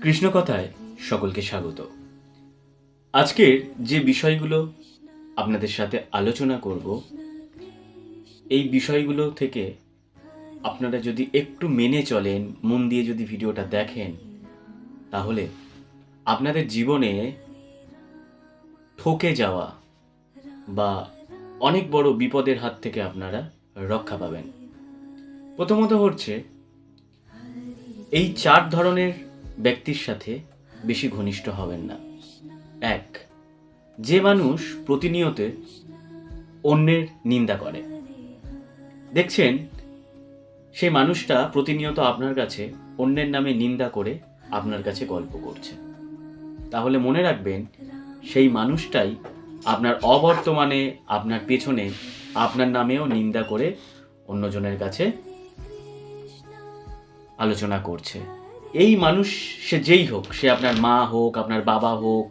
কৃষ্ণকথায় সকলকে স্বাগত। আজকের যে বিষয়গুলো আপনাদের সাথে আলোচনা করব, এই বিষয়গুলো থেকে আপনারা যদি একটু মেনে চলেন, মন দিয়ে যদি ভিডিওটা দেখেন, তাহলে আপনাদের জীবনে ঠকে যাওয়া বা অনেক বড় বিপদের হাত থেকে আপনারা রক্ষা পাবেন। প্রথমত হচ্ছে, এই চার ধরনের ব্যক্তির সাথে বেশি ঘনিষ্ঠ হবেন না। এক, যে মানুষ প্রতিনিয়ত অন্যের নিন্দা করে। দেখছেন, সেই মানুষটা প্রতিনিয়ত আপনার কাছে অন্যের নামে নিন্দা করে আপনার কাছে গল্প করছে। তাহলে মনে রাখবেন, সেই মানুষটাই আপনার অবর্তমানে, আপনার পেছনে, আপনার নামেও নিন্দা করে অন্যজনের কাছে আলোচনা করছে। এই মানুষ সে যেই হোক, সে আপনার মা হোক, আপনার বাবা হোক,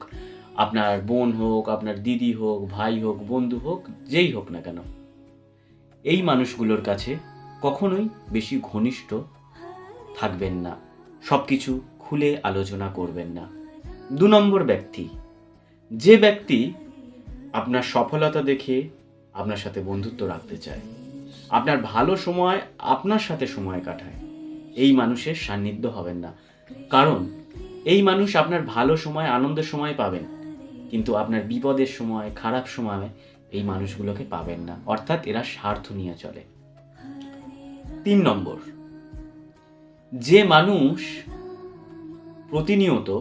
আপনার বোন হোক, আপনার দিদি হোক, ভাই হোক, বন্ধু হোক, যেই হোক না কেন, এই মানুষগুলোর কাছে কখনোই বেশি ঘনিষ্ঠ থাকবেন না। সব কিছু খুলে আলোচনা করবেন না। দু নম্বর ব্যক্তি, যে ব্যক্তি আপনার সফলতা দেখে আপনার সাথে বন্ধুত্ব রাখতে চায়, আপনার ভালো সময় আপনার সাথে সময় কাটায়। এই মানুষের সান্নিধ্য হবেন না। কারণ, এই মানুষ আপনার ভালো সময়, আনন্দের সময় পাবেন। কিন্তু আপনার বিপদের সময়, খারাপ সময় এই মানুষগুলোকে পাবেন না। অর্থাৎ এরা স্বার্থ নিয়ে চলে। তিন নম্বর, যে মানুষ প্রতিনিয়ত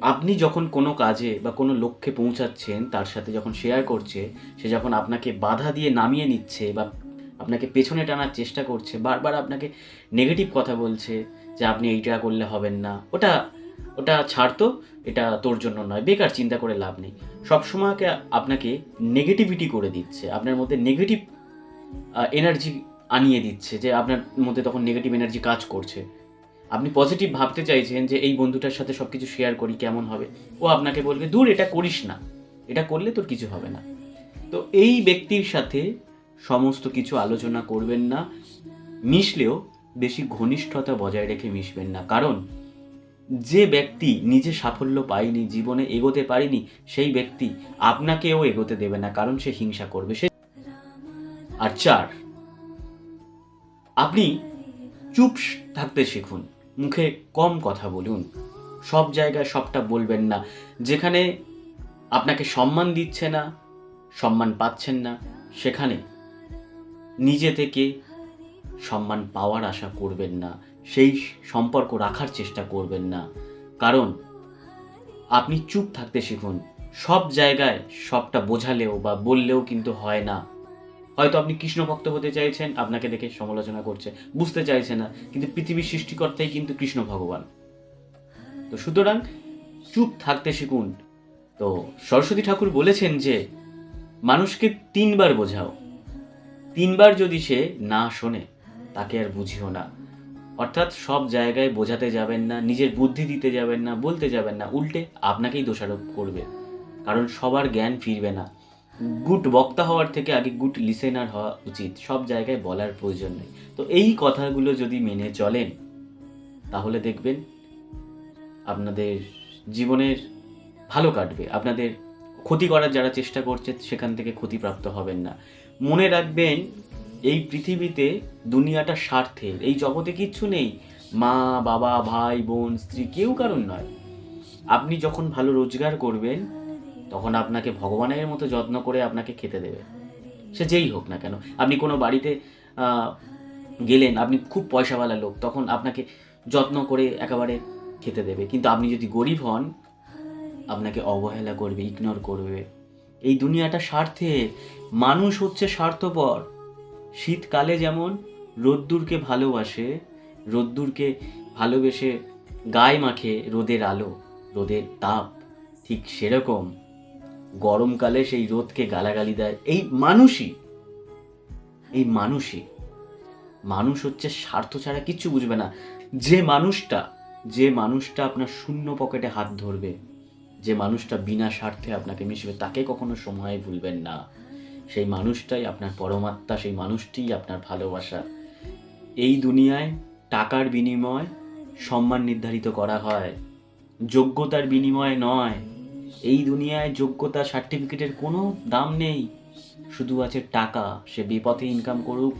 আপনি যখন কোনো কাজে বা কোনো লক্ষ্যে পৌঁছাচ্ছেন, তার সাথে যখন শেয়ার করছে, সে যখন আপনাকে বাধা দিয়ে নামিয়ে নিচ্ছে বা আপনাকে পেছনে টানার চেষ্টা করছে, বারবার আপনাকে নেগেটিভ কথা বলছে যে আপনি এইটা করলে হবেন না। ওটা ওটা ছাড়তো এটা তোর জন্য নয়। বেকার, চিন্তা করে লাভ নেই। সবসময়কে আপনাকে নেগেটিভিটি করে দিচ্ছে। আপনার মধ্যে নেগেটিভ এনার্জি আনিয়ে দিচ্ছে যে আপনার মধ্যে তখন নেগেটিভ এনার্জি কাজ করছে। আপনি পজিটিভ ভাবতে চাইছেন যে এই বন্ধুটার সাথে সব কিছু শেয়ার করি, কেমন হবে? ও আপনাকে বলবে, দূর, এটা করিস না। এটা করলে তোর কিছু হবে না। তো এই ব্যক্তির সাথে সমস্ত কিছু আলোচনা করবেন না, মিশলেও বেশি ঘনিষ্ঠতা বজায় রেখে মিশবেন না। কারণ যে ব্যক্তি নিজে সাফল্য পায়নি, জীবনে এগোতে পারেনি, সেই ব্যক্তি আপনাকেও এগোতে দেবে না, কারণ সে হিংসা করবে। সে আর চার, আপনি চুপ থাকতে শিখুন, মুখে কম কথা বলুন। সব জায়গায় সবটা বলবেন না, যেখানে আপনাকে সম্মান দিচ্ছে না, সম্মান পাচ্ছেন না, সেখানে নিজে থেকে সম্মান পাওয়ার আশা করবেন না, সেই সম্পর্ক রাখার চেষ্টা করবেন না। কারণ আপনি চুপ থাকতে শিখুন, সব জায়গায় সবটা বোঝালেও বা বললেও কিন্তু হয় না। হয়তো আপনি কৃষ্ণভক্ত হতে চাইছেন, আপনাকে দেখে সমালোচনা করছে, বুঝতে চাইছে না, কিন্তু পৃথিবীর সৃষ্টিকর্তাই কিন্তু কৃষ্ণ ভগবান। তো সুতরাং চুপ থাকতে শিখুন। তো সরস্বতী ঠাকুর বলেছেন যে, মানুষকে তিনবার বোঝাও। তিনবার যদি সে না শোনে, তাকে আর বুঝিও না। অর্থাৎ সব জায়গায় বোঝাতে যাবেন না, নিজের বুদ্ধি দিতে যাবেন না, বলতে যাবেন না, উল্টে আপনাকেই দোষারোপ করবে। কারণ সবার জ্ঞান ফিরবে না। গুড বক্তা হওয়ার থেকে আগে গুড লিসেনার হওয়া উচিত, সব জায়গায় বলার প্রয়োজন নেই। তো এই কথাগুলো যদি মেনে চলেন, তাহলে দেখবেন আপনাদের জীবনের ভালো কাটবে। আপনাদের ক্ষতি করার যারা চেষ্টা করছে, সেখান থেকে ক্ষতিপ্রাপ্ত হবেন না। মনে রাখবেন, এই পৃথিবীতে দুনিয়াটা স্বার্থের। এই জগতে কিচ্ছু নেই। মা, বাবা, ভাই, বোন, স্ত্রী কেউ কারণ নয়। আপনি যখন ভালো রোজগার করবেন, তখন আপনাকে ভগবানের মতো যত্ন করে আপনাকে খেতে দেবে। সে যেই হোক না কেন। আপনি কোনো বাড়িতে গেলেন, আপনি খুব পয়সাওয়ালা লোক, তখন আপনাকে যত্ন করে একেবারে খেতে দেবে। কিন্তু আপনি যদি গরিব হন, আপনাকে অবহেলা করবে ইগনোর করবে। এই দুনিয়াটা স্বার্থে, মানুষ হচ্ছে স্বার্থপর। শীতকালে যেমন রোদ্দুরকে ভালোবাসে, রোদ্দুরকে ভালোবেসে গায়ে মাখে রোদের আলো, রোদের তাপ, ঠিক সেরকম। গরমকালে সেই রোদকে গালাগালি দেয় এই মানুষই। এই মানুষই। মানুষ হচ্ছে স্বার্থ ছাড়া কিচ্ছু বুঝবে না। যে মানুষটা যে মানুষটা আপনার শূন্য পকেটে হাত ধরবে যে মানুষটা বিনা স্বার্থে আপনাকে মিশবে, তাকে কখনো সময় ভুলবেন না। সেই মানুষটাই আপনার পরমাত্মা, সেই মানুষটিই আপনার ভালোবাসা। এই দুনিয়ায় টাকার বিনিময়, সম্মান নির্ধারিত করা হয়। যোগ্যতার বিনিময়ে নয়। এই দুনিয়ায় যোগ্যতা সার্টিফিকেটের কোনো দাম নেই। শুধু আছে টাকা। সে বিপথে ইনকাম করুক,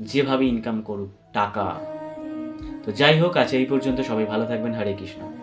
যেভাবে ইনকাম করুক, টাকা। তো যাই হোক আছে এই পর্যন্ত সবাই ভালো থাকবেন। হরে কৃষ্ণ।